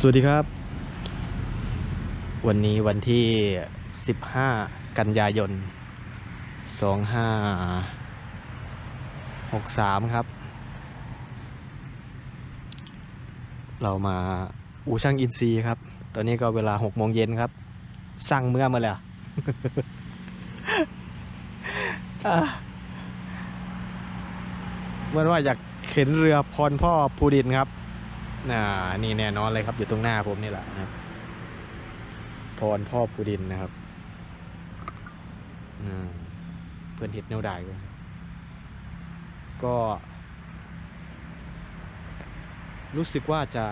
สวัสดีครับ วันนี้วันที่ 15 กันยายน 2563 ครับ เรามาอูช่างอินซีครับ ตอนนี้ก็เวลา 6 โมงเย็นครับ สั่งเมื่อมาแล้วเหมื่อนว่าอยากเข็นเรือพรพ่อภูดินครับ น่านี่แน่นอนเลยครับอยู่ตรงหน้าผมนี่แหละครับพรพ่อภูดินนะครับเพื่อนเห็ดแนวได้เลยก็ รู้สึกว่าจะ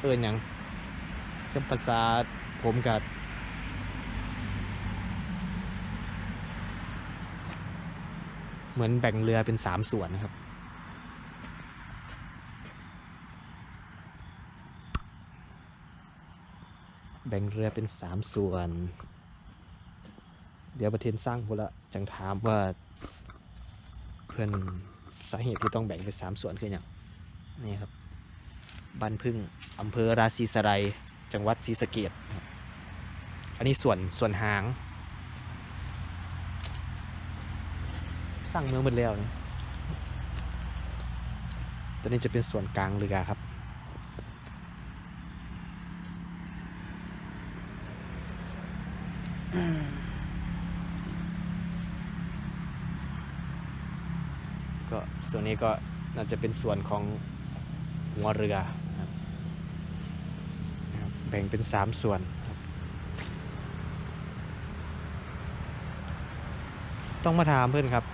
เอินอย่างกับภาษาผมกับเหมือนแบ่งเรือเป็นสามส่วนนะครับ แบ่งเรือเป็นสามส่วน เดี๋ยวประเทศสร้างพละจังถามว่า เพื่อนสาเหตุที่ต้องแบ่งเป็นสามส่วนคืออย่างนี่ครับบ้านพึ่งอำเภอราศีสไลจังหวัดศรีสะเกดอันนี้ส่วนส่วนหาง สร้างเมืองหมดแล้วนะตัวนี้จะเป็นส่วนกลางเรือครับ ก็ส่วนนี้ก็น่าจะเป็นส่วนของหัวเรือนะครับแบ่งเป็นสามส่วน ต้องมาถามเพื่อนครับ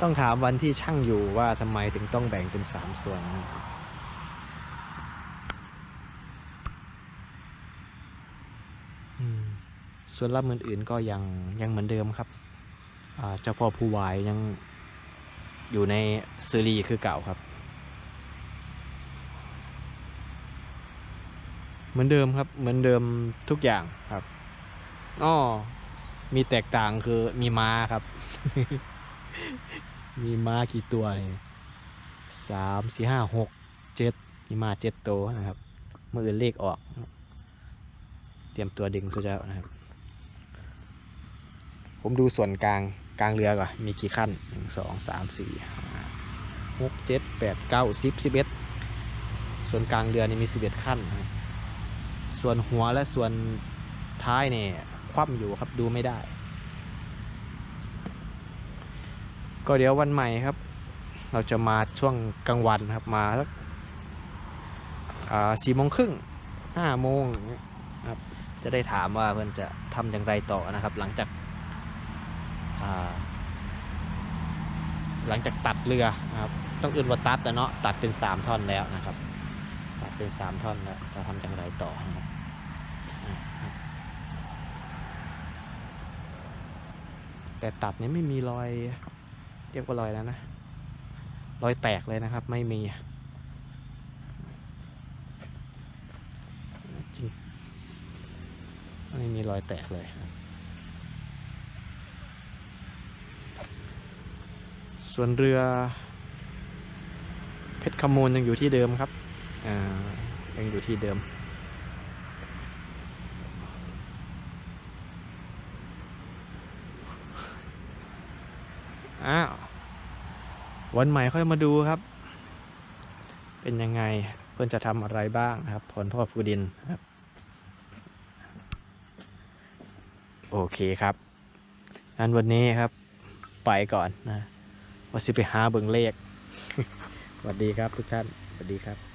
ต้องถามวันที่ช่างอยู่ว่าทำไมถึงต้องแบ่งเป็นสามส่วนนะครับอืม ส่วนลำอื่นๆก็ยังยังเหมือนเดิมครับเจ้าพ่อผู้วายยังอยู่ในซีรีส์คือเก่าครับ เหมือนเดิมครับเหมือนเดิมทุกอย่างครับอ้อมีแตกต่างคือมีม้าครับ มีม้ากี่ตัวเนี่ยสามสี่ห้าหกเจ็ดมีม้าเจ็ดตัวนะครับ มืออนเลขออก เตรียมตัวดึงซะแล้วนะครับ ผมดูส่วนกลางกลางเรือก่อนมีกี่ขั้นหนึ่งสองสามสี่ห้าหกเจ็ดแปดเก้าสิบสิบเอ็ดส่วนกลางเรือนี่มีสิบเอ็ดขั้น ส่วนหัวและส่วนท้ายเนี่ยคว่ำอยู่ครับดูไม่ได้ ก็เดี๋ยววันใหม่ครับ เราจะมาช่วงกลางวันครับมาสักสี่โมงครึ่งห้าโมงครับจะได้ถามว่าเพื่อนจะทำอย่างไรต่อนะครับ หลังจาก หลังจากตัดเรือนะครับ ต้องอื่นว่าตัดแต่เนาะตัดเป็นสามท่อนแล้วนะครับ ตัดเป็นสามท่อนแล้วจะทำอย่างไรต่อนะครับแต่ตัดนี้ไม่มีรอยเรียกว่ารอยแล้วนะรอยแตกเลยนะครับ ไม่มีจริงไม่มีรอยแตกเลยครับ ส่วนเรือ เพชรขมูลยังอยู่ที่เดิมครับอยังอยู่ที่เดิม อ้าว วันใหม่ค่อยมาดูครับ เป็นยังไงเพื่อนจะทำอะไรบ้างครับ ผลพ่อภูดินครับ โอเคครับงั้นวันนี้ครับ ไปก่อนนะ ว่าสิไปหาเบิงเลขสวัสดีครับทุกท่านสวัสดีครับ